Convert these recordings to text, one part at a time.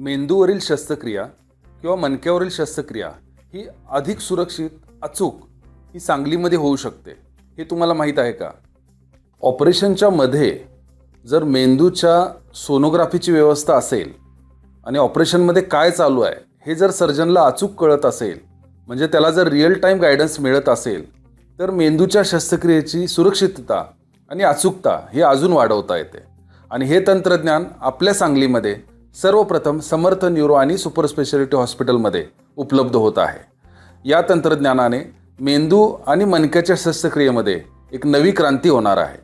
मेंदूवरील शस्त्रक्रिया किंवा मणक्यावरील शस्त्रक्रिया ही अधिक सुरक्षित अचूक ही सांगलीमध्ये होऊ शकते. हे तुम्हाला माहीत आहे का? ऑपरेशनच्या मध्ये जर मेंदूच्या सोनोग्राफीची व्यवस्था असेल आणि ऑपरेशनमध्ये काय चालू आहे हे जर सर्जनला अचूक कळत असेल म्हणजे त्याला जर रिअल टाईम गायडन्स मिळत असेल तर मेंदूच्या शस्त्रक्रियेची सुरक्षितता आणि अचूकता हे अजून वाढवता येते. आणि हे तंत्रज्ञान आपल्या सांगलीमध्ये सर्वप्रथम समर्थ न्यूरो आणि सुपर स्पेशालिटी हॉस्पिटलमध्ये उपलब्ध होत आहे. या तंत्रज्ञानाने मेंदू आणि मणक्याच्या शस्त्रक्रियेमध्ये एक नवी क्रांती होणार आहे.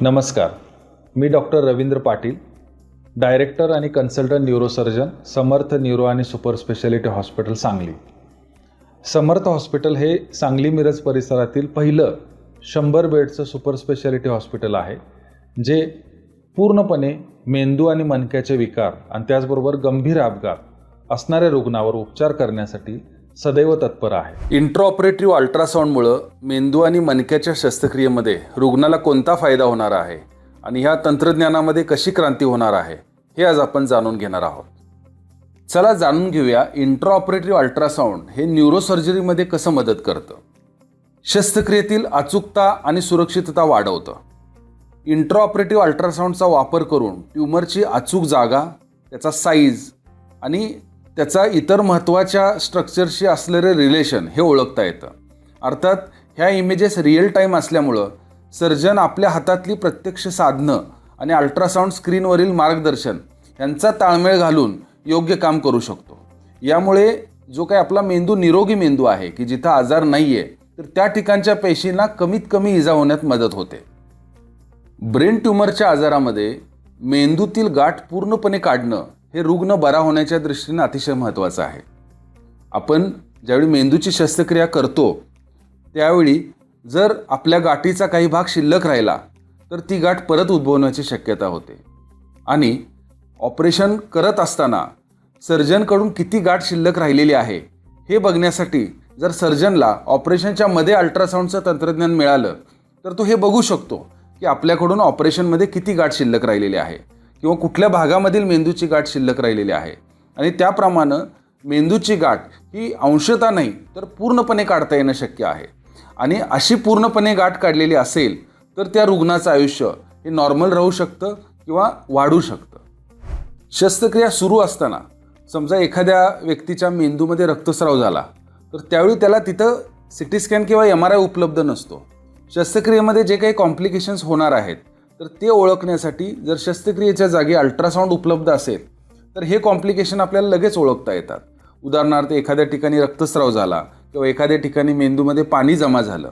नमस्कार. मी डॉक्टर रवींद्र पाटील डायरेक्टर आणि कन्सल्टंट न्यूरोसर्जन समर्थ न्यूरो आणि super speciality hospital Sangli. Samarth hospital हे सांगली मिरज परिसरातील पहिलं शंभर बेडचं सुपर स्पेशालिटी हॉस्पिटल आहे जे पूर्णपणे मेंदू आणि मणक्याचे विकार आणि त्याचबरोबर गंभीर अपघात असणाऱ्या रुग्णावर उपचार करण्यासाठी सदैव तत्पर आहे. इंट्रोऑपरेटिव्ह अल्ट्रासाऊंडमुळं मेंदू आणि मणक्याच्या शस्त्रक्रियेमध्ये रुग्णाला कोणता फायदा होणार आहे आणि ह्या तंत्रज्ञानामध्ये कशी क्रांती होणार आहे हे आज आपण जाणून घेणार आहोत. चला जाणून घेऊया इंट्राऑपरेटिव्ह अल्ट्रासाऊंड हे न्यूरोसर्जरीमध्ये कसं मदत करतं. शस्त्रक्रियेतील अचूकता आणि सुरक्षितता वाढवतं. इंट्राऑपरेटिव्ह अल्ट्रासाऊंडचा वापर करून ट्युमरची अचूक जागा त्याचा साईज आणि त्याचा इतर महत्त्वाच्या स्ट्रक्चरशी असलेले रिलेशन हे ओळखता येतं. अर्थात ह्या इमेजेस रिअल टाईम असल्यामुळं सर्जन आपल्या हातातली प्रत्यक्ष साधनं आणि अल्ट्रासाऊंड स्क्रीनवरील मार्गदर्शन यांचा ताळमेळ घालून योग्य काम करू शकतो. यामुळे जो काही आपला मेंदू निरोगी मेंदू आहे की जिथं आजार नाही आहे तर त्या ठिकाणच्या पेशींना कमीत कमी इजा होण्यात मदत होते. ब्रेन ट्युमरच्या आजारामध्ये मेंदूतील गाठ पूर्णपणे काढणं हे रुग्ण बरा होण्याच्या दृष्टीने अतिशय महत्त्वाचं आहे. आपण ज्यावेळी मेंदूची शस्त्रक्रिया करतो त्यावेळी जर आपल्या गाठीचा काही भाग शिल्लक राहिला तर ती गाठ परत उद्भवण्याची शक्यता होते. आणि ऑपरेशन करत असताना सर्जनकडून किती गाठ शिल्लक राहिलेली आहे हे बघण्यासाठी जर सर्जनला ऑपरेशनच्या मध्ये अल्ट्रासाऊंडचं तंत्रज्ञान मिळालं तर तो हे बघू शकतो की आपल्याकडून ऑपरेशनमध्ये किती गाठ शिल्लक राहिलेली आहे किंवा कुठल्या भागामधील मेंदूची गाठ शिल्लक राहिलेली आहे. आणि त्याप्रमाणे मेंदूची गाठ ही अंशता नाही तर पूर्णपणे काढता येणं शक्य आहे. आणि अशी पूर्णपणे गाठ काढलेली असेल तर त्या रुग्णाचं आयुष्य हे नॉर्मल राहू शकतं किंवा वाढू शकतं. शस्त्रक्रिया सुरू असताना समजा एखाद्या व्यक्तीच्या मेंदूमध्ये रक्तस्राव झाला तर त्यावेळी त्याला तिथं सी टी स्कॅन किंवा एम आर आय उपलब्ध नसतो. शस्त्रक्रियेमध्ये जे काही कॉम्प्लिकेशन्स होणार आहेत तर ते ओळखण्यासाठी जर शस्त्रक्रियेच्या जागी अल्ट्रासाऊंड उपलब्ध असेल तर हे कॉम्प्लिकेशन आपल्याला लगेच ओळखता येतात. उदाहरणार्थ एखाद्या ठिकाणी रक्तस्राव झाला किंवा एखाद्या ठिकाणी मेंदूमध्ये पाणी जमा झालं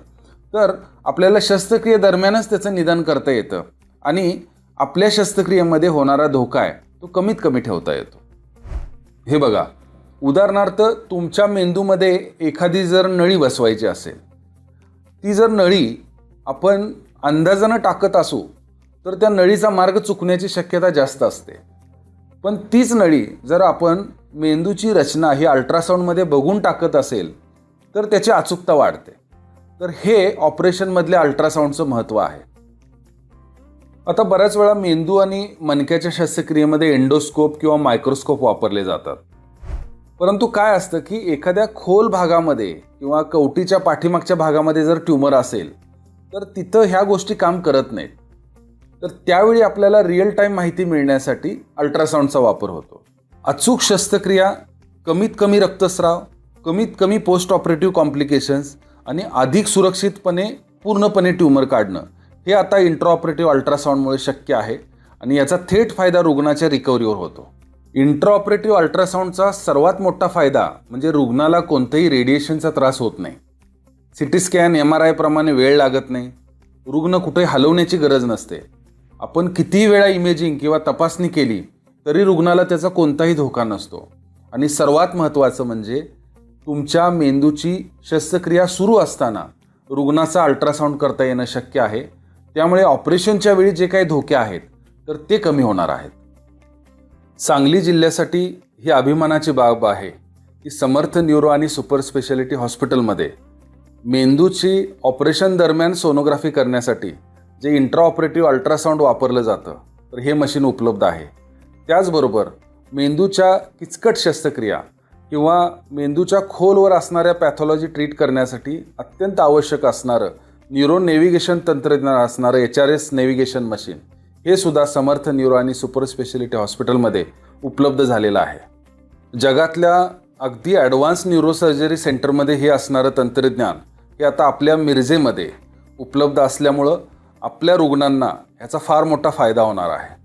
तर आपल्याला शस्त्रक्रियेदरम्यानच त्याचं निदान करता येतं आणि आपल्या शस्त्रक्रियेमध्ये होणारा धोका आहे तो कमीत कमी ठेवता येतो. हे बघा उदाहरणार्थ तुमच्या मेंदूमध्ये एखादी जर नळी बसवायची असेल ती जर नळी आपण अंदाजानं टाकत असू तर त्या नळीचा मार्ग चुकण्याची शक्यता जास्त असते. पण तीच नळी जर आपण मेंदूची रचना ही अल्ट्रासाऊंडमध्ये बघून टाकत असेल तर त्याची अचूकता वाढते. तर हे ऑपरेशनमधल्या अल्ट्रासाऊंडचं महत्त्व आहे. आता बऱ्याच वेळा मेंदू आणि मणक्याच्या शस्त्रक्रियेमध्ये एंडोस्कोप किंवा मायक्रोस्कोप वापरले जातात. परंतु काय असतं की एखाद्या खोल भागामध्ये किंवा कवटीच्या पाठीमागच्या भागामध्ये जर ट्यूमर असेल तर तिथं ह्या गोष्टी काम करत नाहीत. तर त्यावेळी आपल्याला रिअल टाईम माहिती मिळण्यासाठी अल्ट्रासाऊंडचा वापर होतो. अचूक शस्त्रक्रिया कमीत कमी रक्तस्राव कमीत कमी पोस्ट ऑपरेटिव्ह कॉम्प्लिकेशन्स आणि अधिक सुरक्षितपणे पूर्णपणे ट्यूमर काढणं हे आता इंट्राऑपरेटिव्ह अल्ट्रासाऊंडमुळे शक्य आहे आणि याचा थेट फायदा रुग्णाच्या रिकव्हरीवर होतो. इंट्राऑपरेटिव्ह अल्ट्रासाऊंडचा सर्वात मोठा फायदा म्हणजे रुग्णाला कोणत्याही रेडिएशनचा त्रास होत नाही. C T scan M R आयप्रमाणे वेळ लागत नाही. रुग्ण कुठे हलवण्याची गरज नसते. आपण कितीही वेळा इमेजिंग किंवा तपासणी केली तरी रुग्णाला त्याचा कोणताही धोका नसतो. आणि सर्वात महत्त्वाचं म्हणजे तुमच्या मेंदूची शस्त्रक्रिया सुरू असताना रुग्णाचा अल्ट्रासाऊंड करता येणं शक्य आहे. त्यामुळे ऑपरेशनच्या वेळी जे काही धोके आहेत तर ते कमी होणार आहेत. सांगली जिल्ह्यासाठी ही अभिमानाची बाब आहे की समर्थ न्यूरो आणि सुपर स्पेशालिटी हॉस्पिटलमध्ये मेंदूची ऑपरेशन दरम्यान सोनोग्राफी करण्यासाठी जे इंट्रा ऑपरेटिव्ह अल्ट्रासाऊंड वापरलं जातं तर हे मशीन उपलब्ध आहे. त्याचबरोबर मेंदूच्या किचकट शस्त्रक्रिया किंवा मेंदूच्या खोलवर असणाऱ्या पॅथॉलॉजी ट्रीट करण्यासाठी अत्यंत आवश्यक असणारं न्यूरो नेव्हिगेशन तंत्रज्ञान असणारं H R S navigation machine हे सुद्धा समर्थ न्यूरो आणि सुपर स्पेशालिटी हॉस्पिटलमध्ये उपलब्ध झालेलं आहे. जगातल्या अगदी ॲडव्हान्स न्यूरोसर्जरी सेंटरमध्ये हे असणारं तंत्रज्ञान हे आता आपल्या मिरजेमध्ये उपलब्ध असल्यामुळं आपल्या रुग्णांना याचा फार मोठा फायदा होणार आहे.